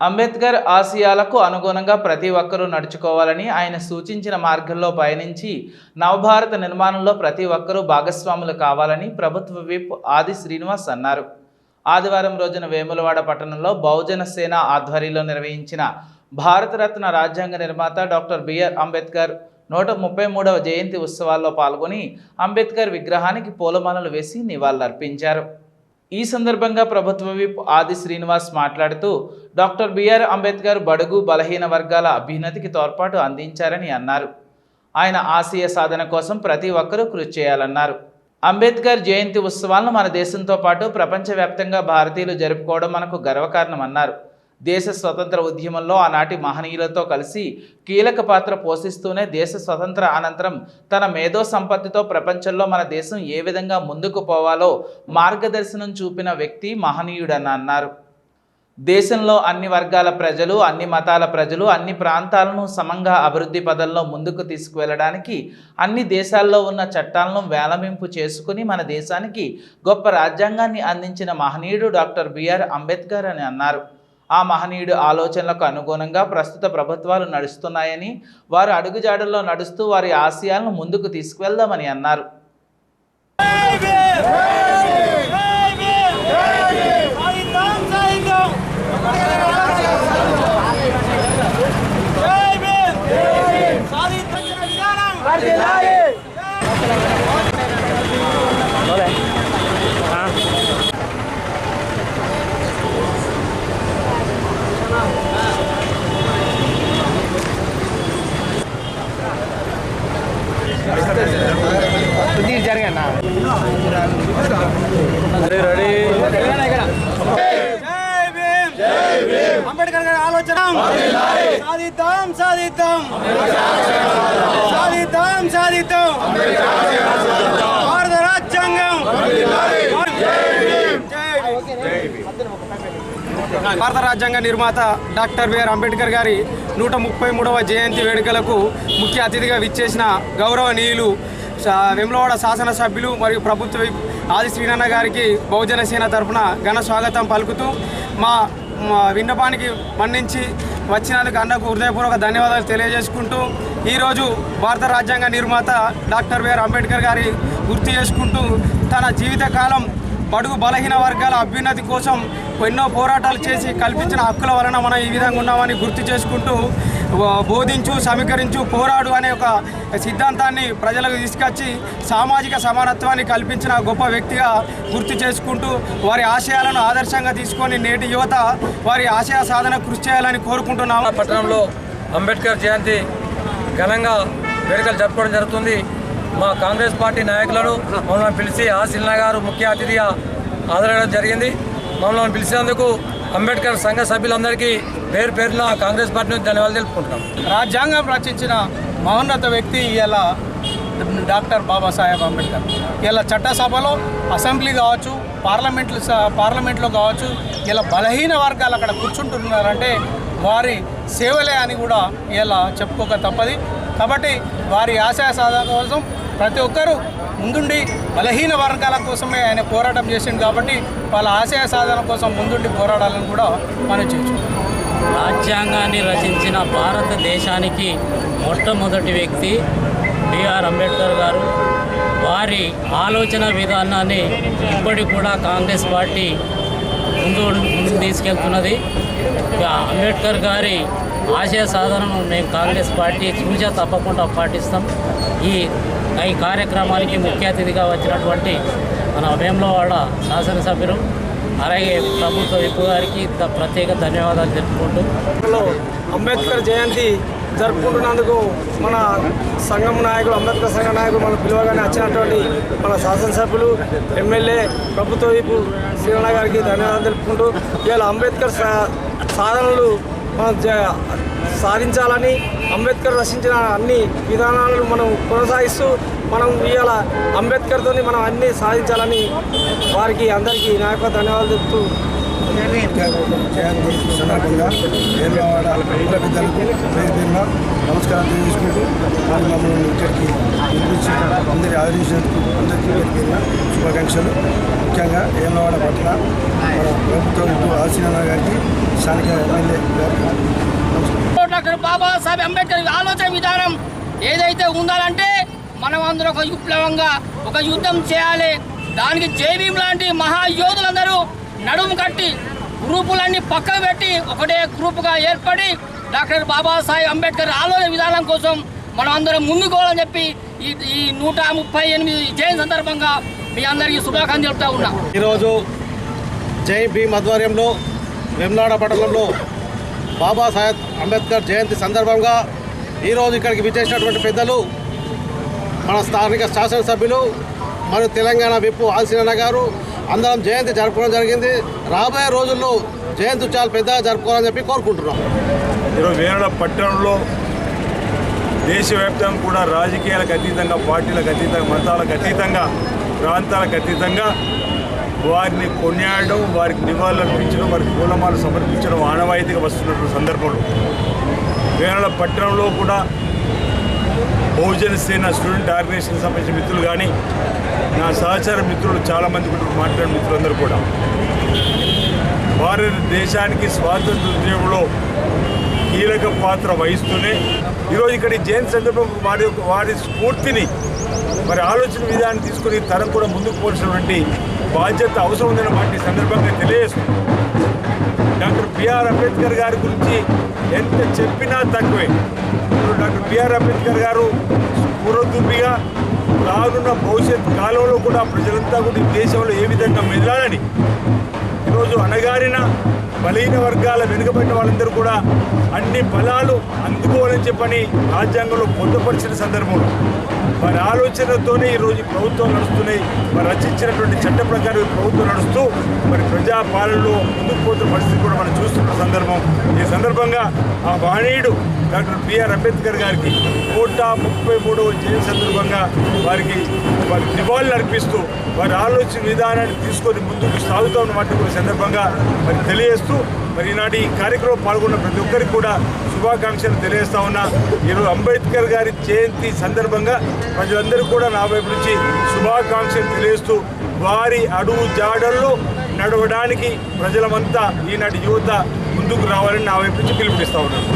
అంబేద్కర్ ఆశయాలకు అనుగుణంగా ప్రతి ఒక్కరూ నడుచుకోవాలని ఆయన సూచించిన మార్గంలో పయనించి నవభారత నిర్మాణంలో ప్రతి ఒక్కరూ భాగస్వాములు కావాలని ప్రభుత్వ విప్ ఆది శ్రీనివాస్ అన్నారు. ఆదివారం రోజున వేములవాడ పట్టణంలో బహుజన సేన ఆధ్వర్యంలో నిర్వహించిన భారతరత్న రాజ్యాంగ నిర్మాత డాక్టర్ బిఆర్ అంబేద్కర్ నూట ముప్పై మూడవ జయంతి ఉత్సవాల్లో పాల్గొని అంబేద్కర్ విగ్రహానికి పూలమాలలు వేసి నివాళులర్పించారు. ఈ సందర్భంగా ప్రభుత్వ విప్ ఆది శ్రీనివాస్ మాట్లాడుతూ డాక్టర్ బిఆర్ అంబేద్కర్ బడుగు బలహీన వర్గాల అభ్యున్నతికి తోడ్పాటు అందించారని అన్నారు. ఆయన ఆశయ సాధన కోసం ప్రతి ఒక్కరూ కృషి చేయాలన్నారు. అంబేద్కర్ జయంతి ఉత్సవాలను మన దేశంతో పాటు ప్రపంచవ్యాప్తంగా భారతీయులు జరుపుకోవడం మనకు గర్వకారణమన్నారు. దేశ స్వతంత్ర ఉద్యమంలో ఆనాటి మహనీయులతో కలిసి కీలక పాత్ర పోషిస్తూనే దేశ స్వతంత్ర అనంతరం తన మేధో సంపత్తితో ప్రపంచంలో మన దేశం ఏ విధంగా ముందుకు పోవాలో మార్గదర్శనం చూపిన వ్యక్తి మహనీయుడని అన్నారు. దేశంలో అన్ని వర్గాల ప్రజలు అన్ని మతాల ప్రజలు అన్ని ప్రాంతాలను సమంగా అభివృద్ధి పదంలో ముందుకు తీసుకువెళ్ళడానికి అన్ని దేశాల్లో ఉన్న చట్టాలను వేలమింపు చేసుకుని మన దేశానికి గొప్ప రాజ్యాంగాన్ని అందించిన మహనీయుడు డాక్టర్ బిఆర్ అంబేద్కర్ అని అన్నారు. ఆ మహనీయుడు ఆలోచనలకు అనుగుణంగా ప్రస్తుత ప్రభుత్వాలు నడుస్తున్నాయని వారు అడుగుజాడల్లో నడుస్తూ వారి ఆశయాలను ముందుకు తీసుకువెళ్దామని అన్నారు సాయితం సాయితం జై భీమ్ సాధించిన విధానం జై భీమ్ జై భీమ్ అంబేద్కర్ గారి ఆలోచన. సాధిద్దాం సాధిద్దాం. సాధిద్దాం సాధిద్దాం. భారత రాజ్యాంగం. భారత రాజ్యాంగ నిర్మాత డాక్టర్ బిఆర్ అంబేద్కర్ గారి నూట ముప్పై మూడవ జయంతి వేడుకలకు ముఖ్య అతిథిగా విచ్చేసిన గౌరవనీయులు వెమ్లవాడ శాసనసభ్యులు మరియు ప్రభుత్వ ఆది శ్రీనన్న గారికి బహుజన సేన తరఫున ఘన స్వాగతం పలుకుతూ మా మా విన్నపానికి మన్నించి వచ్చినందుకు అన్నకు హృదయపూర్వక ధన్యవాదాలు తెలియజేసుకుంటూ ఈరోజు భారత రాజ్యాంగ నిర్మాత డాక్టర్ బిఆర్ అంబేద్కర్ గారి గుర్తు చేసుకుంటూ తన జీవితకాలం బడుగు బలహీన వర్గాల అభ్యున్నతి కోసం ఎన్నో పోరాటాలు చేసి కల్పించిన హక్కుల వలన మనం ఈ విధంగా ఉన్నామని గుర్తు చేసుకుంటూ బోధించు సమీకరించు పోరాడు అనే ఒక సిద్ధాంతాన్ని ప్రజలకు తీసుకొచ్చి సామాజిక సమానత్వాన్ని కల్పించిన గొప్ప వ్యక్తిగా గుర్తు చేసుకుంటూ వారి ఆశయాలను ఆదర్శంగా తీసుకొని నేటి యువత వారి ఆశయ సాధన కృషి చేయాలని కోరుకుంటున్నాము. పట్టణంలో అంబేద్కర్ జయంతి ఘనంగా వేడుకలు జరుపుకోవడం జరుగుతుంది. మా కాంగ్రెస్ పార్టీ నాయకులను మమ్మల్ని పిలిచి ఆశిల్న గారు ముఖ్య అతిథిగా హాజరడం జరిగింది. మమ్మల్ని పిలిచినందుకు అంబేద్కర్ సంఘ సభ్యులందరికీ పేరు పేరున కాంగ్రెస్ పార్టీ నుంచి ధన్యవాదాలు తెలుపుకుంటున్నాం. రాజ్యాంగం రచించిన మహోన్నత వ్యక్తి ఇలా డాక్టర్ బాబాసాహెబ్ అంబేద్కర్. ఇలా చట్టసభలో అసెంబ్లీ కావచ్చు పార్లమెంట్లు స- పార్లమెంట్లో కావచ్చు ఇలా బలహీన వర్గాలు అక్కడ కూర్చుంటున్నారంటే వారి సేవలే అని కూడా ఇలా చెప్పుకోక తప్పది. కాబట్టి వారి ఆశయ సాధన కోసం ప్రతి ఒక్కరూ ముందుండి బలహీన వర్గాల కోసమే ఆయన పోరాటం చేసిండు కాబట్టి వాళ్ళ ఆశయ సాధన కోసం ముందుండి పోరాడాలని కూడా మనం చేయొచ్చు రాజ్యాంగాన్ని రచించిన భారతదేశానికి మొట్టమొదటి వ్యక్తి బిఆర్ అంబేద్కర్ గారు. వారి ఆలోచన విధానాన్ని ఇప్పటికి కూడా కాంగ్రెస్ పార్టీ ముందు ముందుకు తీసుకెళ్తున్నది. అంబేద్కర్ గారి ఆశయ సాధనను మేము కాంగ్రెస్ పార్టీ చూసా తప్పకుండా పాటిస్తాం. ఈ ఈ కార్యక్రమానికి ముఖ్య అతిథిగా వచ్చినటువంటి మన వేములవాడ శాసనసభ్యులు అలాగే ప్రభుత్వ విప్పు గారికి ప్రత్యేక ధన్యవాదాలు తెలుపుకుంటూ. అంబేద్కర్ జయంతి జరుపుకుంటున్నందుకు మన సంఘం నాయకులు అంబేద్కర్ సంఘ నాయకులు మన పిలువగానే వచ్చినటువంటి మన శాసనసభ్యులు ఎమ్మెల్యే ప్రభుత్వ వైపు శ్రీరణ గారికి ధన్యవాదాలు తెలుపుకుంటూ. ఇవాళ అంబేద్కర్ సాధనలు మనం సాధించాలని అంబేద్కర్ రచించిన అన్ని విధానాలను మనం కొనసాగిస్తూ మనం ఇవాళ అంబేద్కర్తో మనం అన్నీ సాధించాలని వారికి అందరికీ నాయక ధన్యవాదాలు చెప్తూ సందర్భంగా వేమవాడ కుల పెద్దలకు పేరు పేరున నమస్కారం తెలియజేసుకుంటూ మరి మమ్మల్ని ఇక్కడికి నిర్మించి అందరి ఆదరించినందుకు అందరికీ పేరు పేరున శుభాకాంక్షలు ముఖ్యంగా వేమవాడ పట్ల మన ప్రభుత్వం ఆశీనారాయణ గారికి స్థానిక ఎమ్మెల్యే డాక్టర్ బాబాసాహెబ్ అంబేద్కర్ ఆలోచన విధానం ఏదైతే ఉండాలంటే మనం అందరూ ఒక విప్లవంగా ఒక యుద్ధం చేయాలి. దానికి జైభీం లాంటి మహాయోధులందరూ నడుము కట్టి గ్రూపులన్నీ పక్కన పెట్టి ఒకటే గ్రూపుగా ఏర్పడి డాక్టర్ బాబాసాహెబ్ అంబేద్కర్ ఆలోచన విధానం కోసం మనం అందరం ముందుకోవాలని చెప్పి ఈ ఈ నూట ముప్పై ఎనిమిది జయంతి సందర్భంగా మీ అందరికీ శుభాకాంక్షలు చెప్తా ఉన్నా. ఈరోజు జై భీమ్ ఆధ్వర్యంలో వెమ్లాడ పట్టణంలో బాబాసాహెబ్ అంబేద్కర్ జయంతి సందర్భంగా ఈరోజు ఇక్కడికి విచ్చేసినటువంటి పెద్దలు మన స్థానిక శాసనసభ్యులు మరియు తెలంగాణ విప్పు ఆల్సిన గారు అందరం జయంతి జరుపుకోవడం జరిగింది. రాబోయే రోజుల్లో జయంతి చాలా పెద్దగా జరుపుకోవాలని చెప్పి కోరుకుంటున్నాం. ఈరోజు వేరే పట్టణంలో దేశవ్యాప్తంగా కూడా రాజకీయాలకు అతీతంగా పార్టీలకు అతీతంగా మతాలకు అతీతంగా ప్రాంతాలకు అతీతంగా వారిని కొనియాడడం వారికి నివాళులు అర్పించడం వారికి పూలమాలు సమర్పించడం ఆనవాయితీగా వస్తున్నటువంటి సందర్భంలో వేరే పట్టణంలో కూడా బహుజన సేన స్టూడెంట్ ఆర్గనైజేషన్ సంబంధించిన మిత్రులు కానీ నా సహచార మిత్రులు చాలామంది కూడా మాట్లాడిన మిత్రులందరూ కూడా. భారతదేశానికి స్వాతంత్ర ఉద్యమంలో కీలక పాత్ర వహిస్తూనే ఈరోజు ఇక్కడ ఈ జయంతి సందర్భం వారి వారి స్ఫూర్తిని మరి ఆలోచన విధానం తీసుకుని తరం కూడా ముందుకు పోల్చినటువంటి బాధ్యత అవసరం ఉందని మాట సందర్భంగా తెలియజేస్తుంది డాక్టర్ బిఆర్ అంబేద్కర్ గారి గురించి ఎంత చెప్పినా తక్కువే. ఇప్పుడు డాక్టర్ బిఆర్ అంబేద్కర్ గారు పూర్వదుంపిగా రానున్న భవిష్యత్ కాలంలో కూడా ప్రజలంతా కూడా ఈ దేశంలో ఏ విధంగా మెదలాలని ఈరోజు అణగారిన బలహీన వర్గాల వెనుకబడిన వాళ్ళందరూ కూడా అన్ని ఫలాలు అందుకోవాలని చెప్పని రాజ్యాంగంలో పొందుపరిచిన సందర్భంలో వారి ఆలోచనతోనే ఈరోజు ప్రభుత్వం నడుస్తున్నాయి. వారు రచించినటువంటి చట్ట ప్రకారం ప్రభుత్వం నడుస్తూ మరి ప్రజా పాలనలో ముందుకు పోతున్న పరిస్థితి కూడా మనం చూస్తున్న సందర్భం. ఈ సందర్భంగా ఆ బాణీయుడు డాక్టర్ బిఆర్ అంబేద్కర్ గారికి నూట ముప్పై మూడవ జయంతి సందర్భంగా వారికి వారి నివాళులు అర్పిస్తూ వారి ఆలోచన విధానాన్ని తీసుకొని ముందుకు సాగుతూ ఉన్న సందర్భంగా మరి తెలియజేస్తూ తెలియజేస్తూ మరి ఈనాటి ఈ కార్యక్రమం పాల్గొన్న ప్రతి ఒక్కరికి కూడా శుభాకాంక్షలు తెలియజేస్తా ఉన్నా. ఈరోజు అంబేద్కర్ గారి జయంతి సందర్భంగా ప్రజలందరూ కూడా నా వైపు నుంచి శుభాకాంక్షలు తెలియజేస్తూ వారి అడుగు జాడల్లో నడవడానికి ప్రజలమంతా ఈనాటి యువత ముందుకు రావాలని నా వైపు నుంచి పిలుపునిస్తా ఉన్నాను.